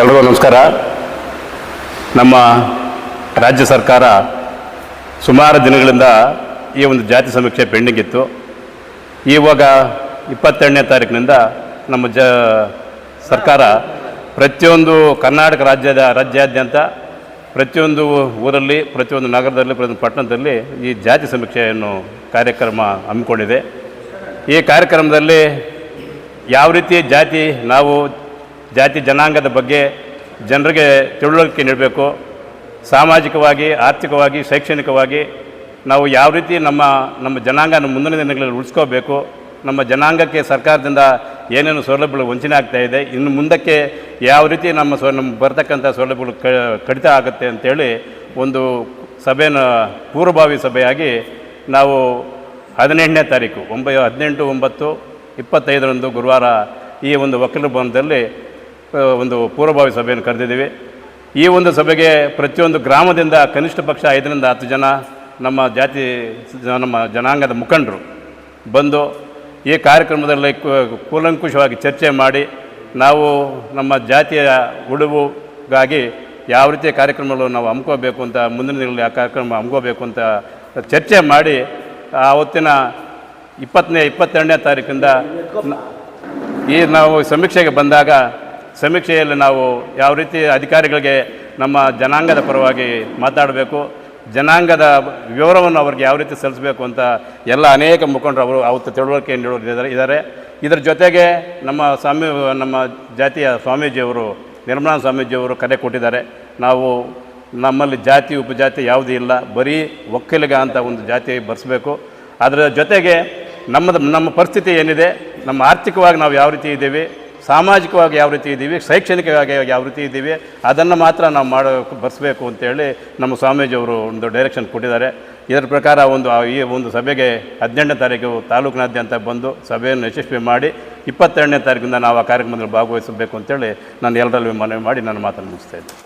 ಎಲ್ರಿಗೂ ನಮಸ್ಕಾರ. ನಮ್ಮ ರಾಜ್ಯ ಸರ್ಕಾರ ಸುಮಾರು ದಿನಗಳಿಂದ ಈ ಒಂದು ಜಾತಿ ಸಮೀಕ್ಷೆ ಪೆಂಡಿಂಗ್ ಇತ್ತು. ಇವಾಗ ಇಪ್ಪತ್ತೆರಡನೇ ತಾರೀಕಿನಿಂದ ನಮ್ಮ ಜ ಸರ್ಕಾರ ಪ್ರತಿಯೊಂದು ಕರ್ನಾಟಕ ರಾಜ್ಯದ ರಾಜ್ಯಾದ್ಯಂತ ಪ್ರತಿಯೊಂದು ಊರಲ್ಲಿ, ಪ್ರತಿಯೊಂದು ನಗರದಲ್ಲಿ, ಪ್ರತಿಯೊಂದು ಪಟ್ಟಣದಲ್ಲಿ ಈ ಜಾತಿ ಸಮೀಕ್ಷೆಯನ್ನು ಕಾರ್ಯಕ್ರಮ ಹಮ್ಮಿಕೊಂಡಿದೆ. ಈ ಕಾರ್ಯಕ್ರಮದಲ್ಲಿ ಯಾವ ರೀತಿ ಜಾತಿ ನಾವು ಜಾತಿ ಜನಾಂಗದ ಬಗ್ಗೆ ಜನರಿಗೆ ತಿಳುವಳಿಕೆ ನೀಡಬೇಕು. ಸಾಮಾಜಿಕವಾಗಿ, ಆರ್ಥಿಕವಾಗಿ, ಶೈಕ್ಷಣಿಕವಾಗಿ ನಾವು ಯಾವ ರೀತಿ ನಮ್ಮ ನಮ್ಮ ಜನಾಂಗನ ಮುಂದಿನ ದಿನಗಳಲ್ಲಿ ಉಳಿಸ್ಕೋಬೇಕು. ನಮ್ಮ ಜನಾಂಗಕ್ಕೆ ಸರ್ಕಾರದಿಂದ ಏನೇನು ಸೌಲಭ್ಯಗಳು ವಂಚನೆ ಆಗ್ತಾ ಇದೆ, ಇನ್ನು ಮುಂದಕ್ಕೆ ಯಾವ ರೀತಿ ನಮ್ಮ ಸೊ, ನಮ್ಮ ಬರ್ತಕ್ಕಂಥ ಸೌಲಭ್ಯಗಳು ಕಡಿತ ಆಗುತ್ತೆ ಅಂತೇಳಿ ಒಂದು ಸಭೆನ ಪೂರ್ವಭಾವಿ ಸಭೆಯಾಗಿ ನಾವು ಹದಿನೆಂಟನೇ ತಾರೀಕು, ಒಂಬೈ, ಹದಿನೆಂಟು, ಒಂಬತ್ತು, ಇಪ್ಪತ್ತೈದರಂದು ಗುರುವಾರ ಈ ಒಂದು ವಕೀಲ ಭವನದಲ್ಲಿ ಒಂದು ಪೂರ್ವಭಾವಿ ಸಭೆಯನ್ನು ಕರೆದಿದ್ದೀವಿ. ಈ ಒಂದು ಸಭೆಗೆ ಪ್ರತಿಯೊಂದು ಗ್ರಾಮದಿಂದ ಕನಿಷ್ಠ ಪಕ್ಷ ಐದರಿಂದ ಹತ್ತು ಜನ, ನಮ್ಮ ಜಾತಿ ನಮ್ಮ ಜನಾಂಗದ ಮುಖಂಡರು ಬಂದು ಈ ಕಾರ್ಯಕ್ರಮದಲ್ಲಿ ಕೂಲಂಕುಷವಾಗಿ ಚರ್ಚೆ ಮಾಡಿ ನಾವು ನಮ್ಮ ಜಾತಿಯ ಉಳಿವುಗಾಗಿ ಯಾವ ರೀತಿಯ ಕಾರ್ಯಕ್ರಮಗಳು ನಾವು ಹಮ್ಕೋಬೇಕು ಅಂತ, ಮುಂದಿನ ದಿನಗಳಲ್ಲಿ ಆ ಕಾರ್ಯಕ್ರಮ ಹಮ್ಕೋಬೇಕು ಅಂತ ಚರ್ಚೆ ಮಾಡಿ ಆವತ್ತಿನ ಇಪ್ಪತ್ತನೇ, ಇಪ್ಪತ್ತೆರಡನೇ ತಾರೀಕಿಂದ ಈ ನಾವು ಸಮೀಕ್ಷೆಗೆ ಬಂದಾಗ ಸಮೀಕ್ಷೆಯಲ್ಲಿ ನಾವು ಯಾವ ರೀತಿ ಅಧಿಕಾರಿಗಳಿಗೆ ನಮ್ಮ ಜನಾಂಗದ ಪರವಾಗಿ ಮಾತಾಡಬೇಕು, ಜನಾಂಗದ ವಿವರವನ್ನು ಅವ್ರಿಗೆ ಯಾವ ರೀತಿ ಸಲ್ಲಿಸಬೇಕು ಅಂತ ಎಲ್ಲ ಅನೇಕ ಮುಖಂಡರು ಅವರು ಅವತ್ತು ತಿಳುವಳಿಕೆ ನೀಡೋರು ಇದ್ದಾರೆ. ಇದರ ಜೊತೆಗೆ ನಮ್ಮ ಸ್ವಾಮಿ, ನಮ್ಮ ಜಾತಿಯ ಸ್ವಾಮೀಜಿಯವರು, ನಿರ್ಮಲಾ ಸ್ವಾಮೀಜಿಯವರು ಕರೆ ಕೊಟ್ಟಿದ್ದಾರೆ. ನಾವು ನಮ್ಮಲ್ಲಿ ಜಾತಿ, ಉಪಜಾತಿ ಯಾವುದೂ ಇಲ್ಲ. ಬರೀ ಒಕ್ಕಲಿಗ ಅಂತ ಒಂದು ಜಾತಿ ಬರೆಸಬೇಕು. ಅದರ ಜೊತೆಗೆ ನಮ್ಮದು, ನಮ್ಮ ಪರಿಸ್ಥಿತಿ ಏನಿದೆ, ನಮ್ಮ ಆರ್ಥಿಕವಾಗಿ ನಾವು ಯಾವ ರೀತಿ ಇದ್ದೀವಿ ಸಾಮಾಜಿಕವಾಗಿ ಯಾವ ರೀತಿ ಇದ್ದೀವಿ, ಶೈಕ್ಷಣಿಕವಾಗಿ ಯಾವ ರೀತಿ ಇದ್ದೀವಿ, ಅದನ್ನು ಮಾತ್ರ ನಾವು ಮಾಡೋ, ಬರೆಸಬೇಕು ಅಂತೇಳಿ ನಮ್ಮ ಸ್ವಾಮೀಜಿಯವರು ಒಂದು ಡೈರೆಕ್ಷನ್ ಕೊಟ್ಟಿದ್ದಾರೆ. ಇದರ ಪ್ರಕಾರ ಒಂದು ಈ ಒಂದು ಸಭೆಗೆ ಹದಿನೆಂಟನೇ ತಾರೀಕು ತಾಲೂಕಿನಾದ್ಯಂತ ಬಂದು ಸಭೆಯನ್ನು ಯಶಸ್ವಿ ಮಾಡಿ ಇಪ್ಪತ್ತೆರಡನೇ ತಾರೀಕಿಂದ ನಾವು ಆ ಕಾರ್ಯಕ್ರಮದಲ್ಲಿ ಭಾಗವಹಿಸಬೇಕು ಅಂತೇಳಿ ನಾನು ಎಲ್ಲರಲ್ಲೂ ಮನವಿ ಮಾಡಿ ನಾನು ಮಾತನ್ನು ಮುಗಿಸ್ತಾ ಇದ್ದೆ